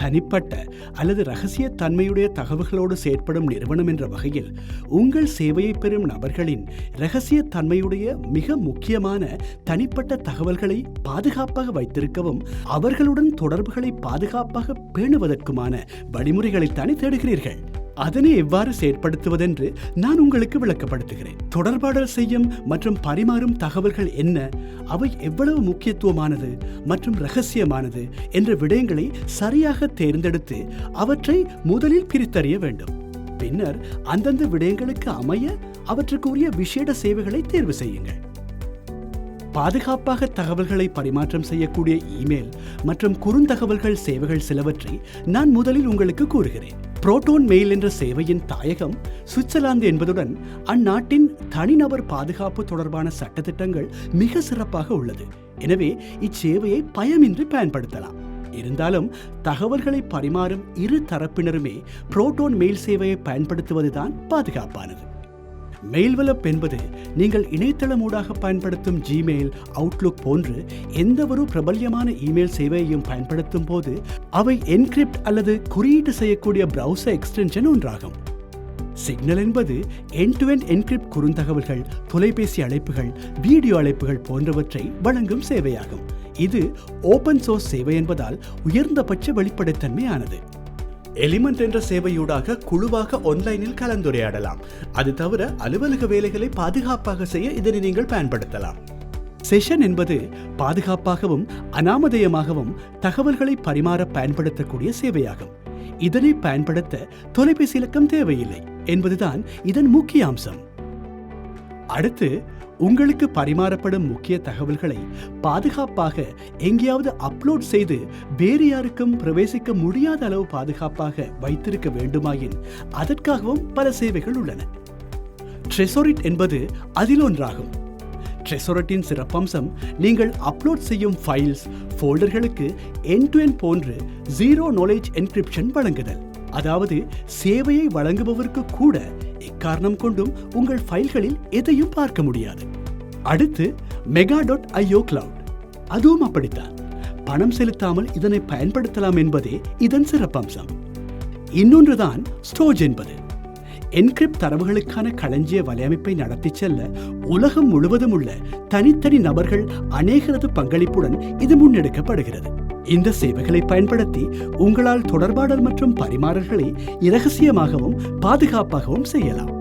தனிப்பட்ட அல்லது ரகசிய தன்மையுடைய தகவல்களோடு செயற்படும் நிறுவனம் என்ற வகையில் உங்கள் சேவையை பெறும் நபர்களின் ரகசிய தன்மையுடைய மிக முக்கியமான தனிப்பட்ட தகவல்களை பாதுகாப்பாக வைத்திருக்கவும் அவர்களுடன் தொடர்புகளை பாதுகாப்பாக பேணுவதற்குமான வழிமுறைகளைத்தானே தேடுகிறீர்கள்? அதனை எவ்வாறு செயற்படுத்துவதென்று நான் உங்களுக்கு விளக்கப்படுத்துகிறேன். தொடர்பாடல் செய்யும் மற்றும் பரிமாறும் தகவல்கள் என்ன அவை எவ்வளவு முக்கியத்துவமானது மற்றும் ரகசியமானது என்ற விடயங்களை சரியாக தேர்ந்தெடுத்து அவற்றை முதலில் பிரித்தறிய வேண்டும். பின்னர் அந்தந்த விடயங்களுக்கு அமைய அவற்றுக்குரிய விசேட சேவைகளை தேர்வு செய்யுங்கள். பாதுகாப்பாக தகவல்களை பரிமாற்றம் செய்யக்கூடிய இமெயில் மற்றும் குறுந்தகவல்கள் சேவைகள் சிலவற்றை நான் முதலில் உங்களுக்கு கூறுகிறேன். புரோட்டோன் மெயில் என்ற சேவையின் தாயகம் சுவிட்சர்லாந்து என்பதுடன் அந்நாட்டின் தனிநபர் பாதுகாப்பு தொடர்பான சட்டத்திட்டங்கள் மிக சிறப்பாக உள்ளது. எனவே இச்சேவையை பயமின்றி பயன்படுத்தலாம். இருந்தாலும் தகவல்களை பரிமாறும் இரு தரப்பினருமே புரோட்டோன் மெயில் சேவையை பயன்படுத்துவதுதான் பாதுகாப்பானது. மெயில்வெலப் என்பது நீங்கள் இணையதளம் ஊடாக பயன்படுத்தும் ஜிமெயில் அவுட்லுக் போன்று எந்த ஒரு பிரபல்யமான இமெயில் சேவையையும் பயன்படுத்தும் போது அவை என்கிரிப்ட் அல்லது குறியீட்டு செய்யக்கூடிய பிரவுசர் எக்ஸ்டென்ஷன் ஒன்றாகும். சிக்னல் என்பது என் டு என் என்கிரிப்ட் குறுந்தகவல்கள் தொலைபேசி அழைப்புகள் வீடியோ அழைப்புகள் போன்றவற்றை வழங்கும் சேவையாகும். இது ஓபன் சோர்ஸ் சேவை என்பதால் உயர்ந்தபட்ச வெளிப்படைத்தன்மையானது. எலிமெண்ட் என்ற சேவையூடாக குழுவாக ஆன்லைனில் கலந்துரையாடலாம். அது தவிர அலுவலக வேலைகளை பாதுகாப்பாக செய்ய இதனை நீங்கள் பயன்படுத்தலாம். செஷன் என்பது பாதுகாப்பாகவும் அனாமதேயமாகவும் தகவல்களை பரிமாற பயன்படுத்தக்கூடிய சேவையாகும். இதனை பயன்படுத்த தொலைபேசி இலக்கம் தேவையில்லை என்பதுதான் இதன் முக்கிய அம்சம். அடுத்து உங்களுக்கு பரிமாறப்படும் முக்கிய தகவல்களை பாதுகாப்பாக எங்கேயாவது அப்லோட் செய்து வேறு யாருக்கும் பிரவேசிக்க முடியாத அளவு பாதுகாப்பாக வைத்திருக்க வேண்டுமாயின் அதற்காகவும் பல சேவைகள் உள்ளன. ட்ரெசோரிட் என்பது அதில் ஒன்றாகும். ட்ரெசோரட்டின் சிறப்பம்சம் நீங்கள் அப்லோட் செய்யும் ஃபைல்ஸ் ஃபோல்டர்களுக்கு என் டு என் போன்று ஜீரோ நாலேஜ் என்கிரிப்ஷன் வழங்குதல். அதாவது சேவையை வழங்குபவருக்கு கூட எக்காரணம் கொண்டும் உங்கள் ஃபைல்களில் எதையும் பார்க்க முடியாது. அடுத்து மெகா டாட் ஐஓ கிளவுட் அதுவும் அப்படித்தான். பணம் செலுத்தாமல் இதனை பயன்படுத்தலாம் என்பதே இதன் சிறப்பம்சம். இன்னொன்றுதான் ஸ்டோஜ் என்பது. என்கிரிப்ட் தரவுகளுக்கான களஞ்சிய வலையமைப்பை நடத்தி செல்ல உலகம் முழுவதும் உள்ள தனித்தனி நபர்கள் அநேகரது பங்களிப்புடன் இது முன்னெடுக்கப்படுகிறது. இந்த சேவைகளை பயன்படுத்தி உங்களால் தொடர்பாடல் மற்றும் பரிமாறல்களை இரகசியமாகவும் பாதுகாப்பாகவும் செய்யலாம்.